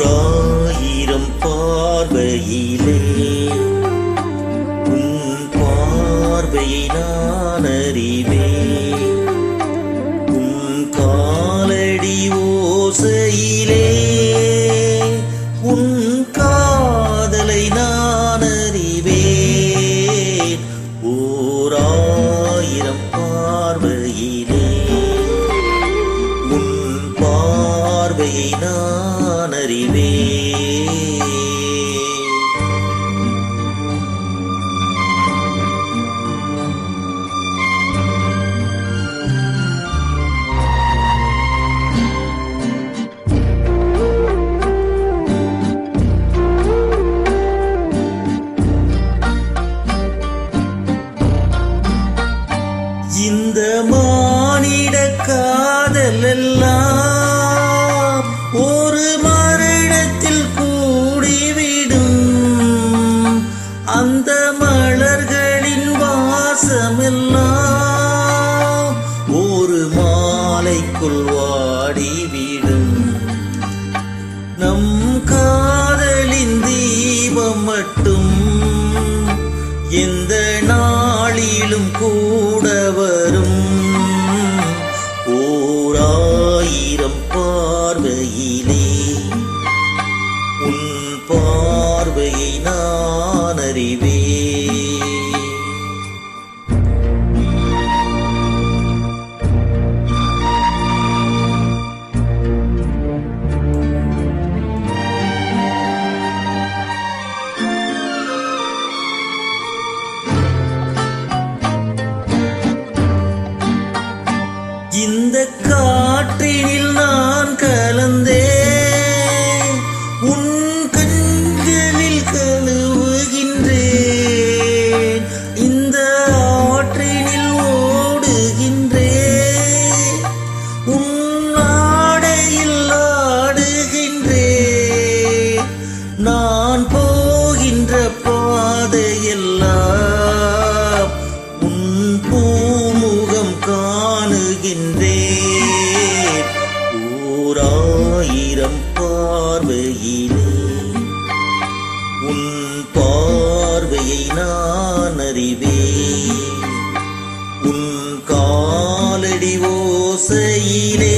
ஓராயிரம் பார்வையிலே உன் பார்வையினால் மாலைக்குள் வாடிவிடும். நம் காதலின் தீபம் மட்டும் எந்த நாளிலும் கூட வரும். ஓர் ஆயிரம் பார்வையிலே the car. காணுகின்றேன் ஓர் பார்வையிலே உன் பார்வையை நான் அறிவேன். உன் காலடி ஓசையிலே